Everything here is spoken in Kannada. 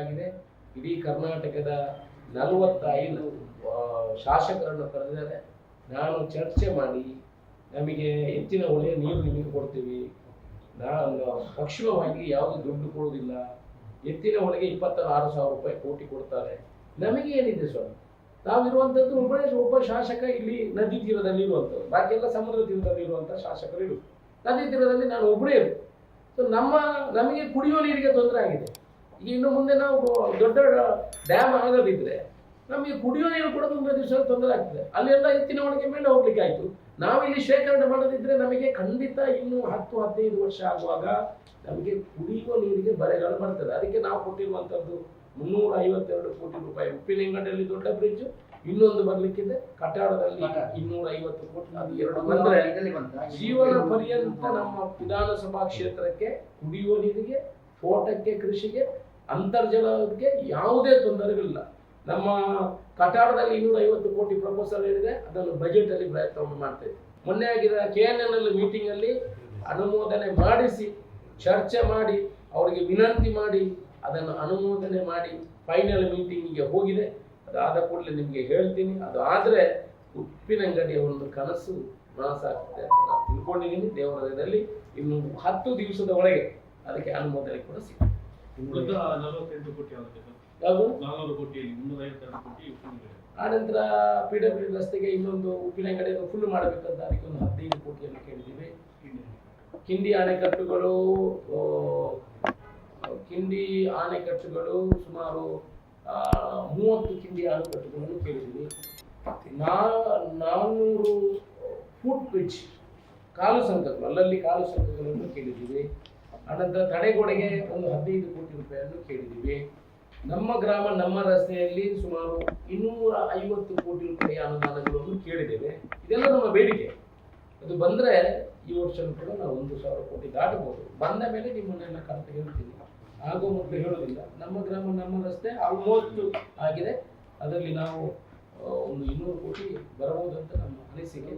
ಆಗಿದೆ ಇಡೀ ಕರ್ನಾಟಕದ ನಲವತ್ತೈದು ಶಾಸಕರನ್ನು ಕರೆದಿದ್ದಾರೆ. ನಾನು ಚರ್ಚೆ ಮಾಡಿ ನಮಗೆ ಹೆಚ್ಚಿನ ಒಳ್ಳೆಯ ನೀರು ನಿಮಗೆ ಕೊಡ್ತೀವಿ. ನಾನು ಪಕ್ಷಿಮವಾಗಿ ಯಾವುದು ದುಡ್ಡು ಕೊಡುವುದಿಲ್ಲ. ಎತ್ತಿನ ಒಳಗೆ ಇಪ್ಪತ್ತಾರು ಸಾವಿರ ರೂಪಾಯಿ ಕೋಟಿ ಕೊಡ್ತಾರೆ. ನಮಗೆ ಏನಿದೆ ಸ್ವಾಮಿ? ನಾವಿರುವಂಥದ್ದು ಒಬ್ಬನೇ ಒಬ್ಬ ಶಾಸಕ ಇಲ್ಲಿ ನದಿ ತೀರದಲ್ಲಿ ಇರುವಂಥದ್ದು ಬಾಕಿ ಎಲ್ಲ ಸಮುದ್ರ ತೀರದಲ್ಲಿ ಇರುವಂಥ ಶಾಸಕರು ಇರು ನದಿ ತೀರದಲ್ಲಿ ನಾನು ಒಬ್ಬನೇ ಇರು ಸೊ ನಮ್ಮ, ನಮಗೆ ಕುಡಿಯುವ ನೀರಿಗೆ ತೊಂದರೆ ಆಗಿದೆ. ಇನ್ನು ಮುಂದೆ ನಾವು ದೊಡ್ಡ ಡ್ಯಾಮ್ ಆಗದಿದ್ರೆ ನಮಗೆ ಕುಡಿಯೋ ನೀರು ಕೂಡ ತುಂಬ ದಿವಸ ತೊಂದರೆ ಆಗ್ತದೆ. ಅಲ್ಲೆಲ್ಲ ಎತ್ತಿನ ಒಳಗೆ ಮೇಲೆ ಹೋಗ್ಲಿಕ್ಕೆ ಆಯ್ತು. ನಾವು ಇಲ್ಲಿ ಶೇಖರಣೆ ಮಾಡದಿದ್ರೆ ನಮಗೆ ಖಂಡಿತ ಇನ್ನು ಹತ್ತು ಹದಿನೈದು ವರ್ಷ ಆಗುವಾಗ ನಮಗೆ ಕುಡಿಯುವ ನೀರಿಗೆ ಬರೆಗಳು ಬರ್ತದೆ. ಅದಕ್ಕೆ ನಾವು ಕೊಟ್ಟಿರುವಂಥದ್ದು ಮುನ್ನೂರ ಐವತ್ತೆರಡು ಕೋಟಿ ರೂಪಾಯಿ. ಉಪ್ಪಿನಂಗಡಿಯಲ್ಲಿ ದೊಡ್ಡ ಬ್ರಿಡ್ಜ್ ಇನ್ನೊಂದು ಬರ್ಲಿಕ್ಕಿದೆ. ಕಟ್ಟಡದಲ್ಲಿ ಇನ್ನೂರ ಐವತ್ತು ಕೋಟಿ. ಅದು ಎರಡು ಬಂದ್ರೆ ಜೀವನ ಪರ್ಯಂತ ನಮ್ಮ ವಿಧಾನಸಭಾ ಕ್ಷೇತ್ರಕ್ಕೆ ಕುಡಿಯುವ ನೀರಿಗೆ ತೋಟಕ್ಕೆ ಕೃಷಿಗೆ ಅಂತರ್ಜಲಕ್ಕೆ ಯಾವುದೇ ತೊಂದರೆಗಳಿಲ್ಲ. ನಮ್ಮ ಕಟ್ಟಡದಲ್ಲಿ ಇನ್ನೂರ ಐವತ್ತು ಕೋಟಿ ಪ್ರಪೋಸಲ್ ಹೇಳಿದೆ, ಅದನ್ನು ಬಜೆಟ್ ಅಲ್ಲಿ ಪ್ರಯತ್ನವನ್ನು ಮಾಡ್ತೇವೆ ಮೊನ್ನೆ ಆಗಿದ K N N L meeting ಅಲ್ಲಿ ಅನುಮೋದನೆ ಮಾಡಿಸಿ, ಚರ್ಚೆ ಮಾಡಿ, ಅವರಿಗೆ ವಿನಂತಿ ಮಾಡಿ, ಅದನ್ನು ಅನುಮೋದನೆ ಮಾಡಿ ಫೈನಲ್ ಮೀಟಿಂಗಿಗೆ ಹೋಗಿದೆ. ಅದಾದ ಕೂಡಲೇ ನಿಮಗೆ ಹೇಳ್ತೀನಿ, ಅದು ಆದರೆ ಉಪ್ಪಿನಂಗಡಿಯ ಒಂದು ಕನಸು ನನಸಾಗ್ತದೆ ಅಂತ ನಾನು ತಿಳ್ಕೊಂಡಿದ್ದೀನಿ. ದೇವಾಲಯದಲ್ಲಿ ಇನ್ನು ಹತ್ತು ದಿವಸದ ಒಳಗೆ ಅದಕ್ಕೆ ಅನುಮೋದನೆ ಕೂಡ ಸಿಗುತ್ತೆ ಉಳಿದ ನಲವತ್ತೆಂಟು ಕೋಟಿ ಆಗುತ್ತೆ ಸರ್. ಯಾವುದು? ನಾನ್ನೂರು ಕೋಟಿಯಲ್ಲಿ ಮುನ್ನೂರ ಕೋಟಿ ಉಪ್ಪಿನಂಗಡಿ ಆನಂತರ ಪಿ ಡಬ್ಲ್ಯೂ ರಸ್ತೆಗೆ ಇನ್ನೊಂದು ಉಪ್ಪಿನಂಗಡಿಯನ್ನು ಫುಲ್ ಮಾಡಬೇಕಂತ ಅದಕ್ಕೆ ಒಂದು ಹದಿನೈದು ಕೋಟಿಯನ್ನು ಕೇಳಿದ್ದೀವಿ. ಕಿಂಡಿ ಅಣೆಕಟ್ಟುಗಳು ಆ, ಕಿಂಡಿ ಅಣೆಕಟ್ಟುಗಳು ಸುಮಾರು ಆ, ಮೂವತ್ತು ಕಿಂಡಿ ಅಣೆಕಟ್ಟುಗಳನ್ನು ಕೇಳಿದ್ದೀವಿ. ನಾ ನಾನ್ನೂರು ಫುಟ್ ಬ್ರಿಡ್ಜ್ ಕಾಲು ಸಂಕಗಳು ಅಲ್ಲಲ್ಲಿ ಕಾಲು ಸಂಕಗಳನ್ನು ಕೇಳಿದ್ದೀವಿ. ಅನಂತರ ತಡೆಗೋಡೆಗೆ ಒಂದು ಹದಿನೈದು ಕೋಟಿ ರೂಪಾಯಿಯನ್ನು ಕೇಳಿದ್ದೀವಿ. ನಮ್ಮ ಗ್ರಾಮ, ನಮ್ಮ ರಸ್ತೆಯಲ್ಲಿ ಸುಮಾರು ಇನ್ನೂರ ಐವತ್ತು ಕೋಟಿ ರೂಪಾಯಿ ಅನುದಾನಗಳನ್ನು ಕೇಳಿದ್ದೇವೆ. ಇದೆಲ್ಲ ನಮ್ಮ ಬೇಡಿಕೆ. ಅದು ಬಂದರೆ ಈ ವರ್ಷ ಕೂಡ ನಾವು ಒಂದು ಸಾವಿರ ಕೋಟಿ ದಾಟಬಹುದು. ಬಂದ ಮೇಲೆ ನಿಮ್ಮನ್ನೆಲ್ಲ ಕರೆಕ್ಟ್ ಹೇಳ್ತೀನಿ. ಆಗೋ ಮೊದಲು ಹೇಳೋದಿಲ್ಲ. ನಮ್ಮ ಗ್ರಾಮ, ನಮ್ಮ ರಸ್ತೆ ಆಲ್ಮೋಸ್ಟ್ ಆಗಿದೆ. ಅದರಲ್ಲಿ ನಾವು ಒಂದು ಇನ್ನೂರು ಕೋಟಿ ಬರಬಹುದಂತ ನಮ್ಮ ಅನಿಸಿಕೆ.